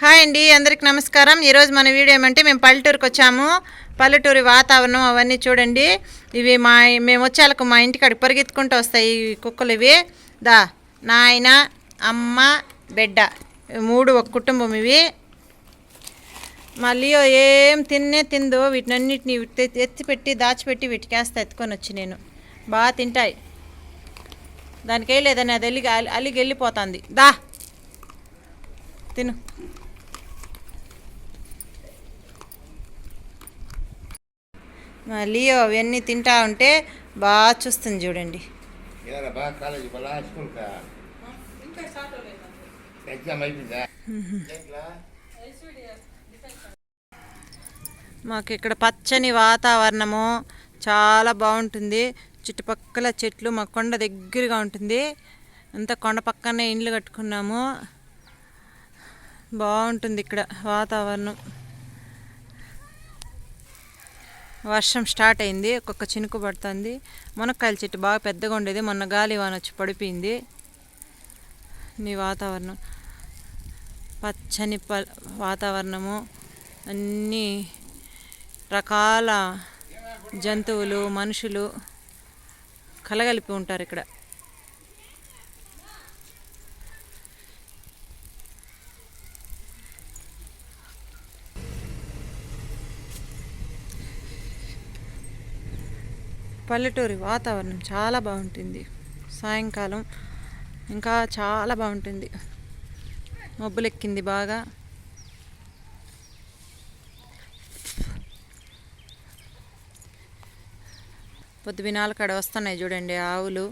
Hi అండి అందరికి నమస్కారం. ఈరోజు మన వీడియో ఏమంటే మేము పల్లెటూరుకి వచ్చాము. పల్లెటూరి వాతావరణం అవన్నీ చూడండి. ఇవి మా మేము వచ్చేలకు మా ఇంటికాడికి పరిగెత్తుకుంటూ వస్తాయి ఈ కుక్కలు ఇవి. దా నాయన అమ్మ బిడ్డ. మూడు ఒక కుటుంబం ఇవి. మళ్ళీ ఏం తిన్నే తిందో వీటినన్నిటిని ఎత్తిపెట్టి దాచిపెట్టి వీటికేస్తా ఎత్తుకొని వచ్చి నేను. బాగా తింటాయి. దానికి లేదని అది అలిగి అలిగి వెళ్ళిపోతుంది. దా తిను. లియో అవన్నీ తింటా ఉంటే బాగా చూస్తుంది చూడండి? మాకు ఇక్కడ పచ్చని వాతావరణము చాలా బాగుంటుంది. చుట్టుపక్కల చెట్లు మా కొండ దగ్గరగా ఉంటుంది. అంతా కొండ పక్కనే ఇండ్లు కట్టుకున్నాము. బాగుంటుంది ఇక్కడ వాతావరణం. వర్షం స్టార్ట్ అయింది ఒక్కొక్క చినుకు పడుతుంది. మునక్కాయల చెట్టు బాగా పెద్దగా ఉండేది మొన్న గాలి వాన వచ్చి పడిపోయింది. నీ వాతావరణం. పచ్చని ప వాతావరణము. అన్నీ రకాల జంతువులు మనుషులు కలగలిపి ఉంటారు ఇక్కడ. పల్లెటూరి వాతావరణం చాలా బాగుంటుంది. సాయంకాలం ఇంకా చాలా బాగుంటుంది. మబ్బులెక్కింది బాగా. పొద్దు వినాల కాడ వస్తున్నాయి చూడండి ఆవులు.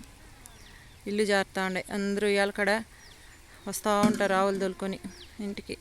ఇల్లు జారుతూ ఉండే అందరూ ఇవాళ కాడ వస్తూ ఉంటారు ఆవులు తోలుకొని ఇంటికి.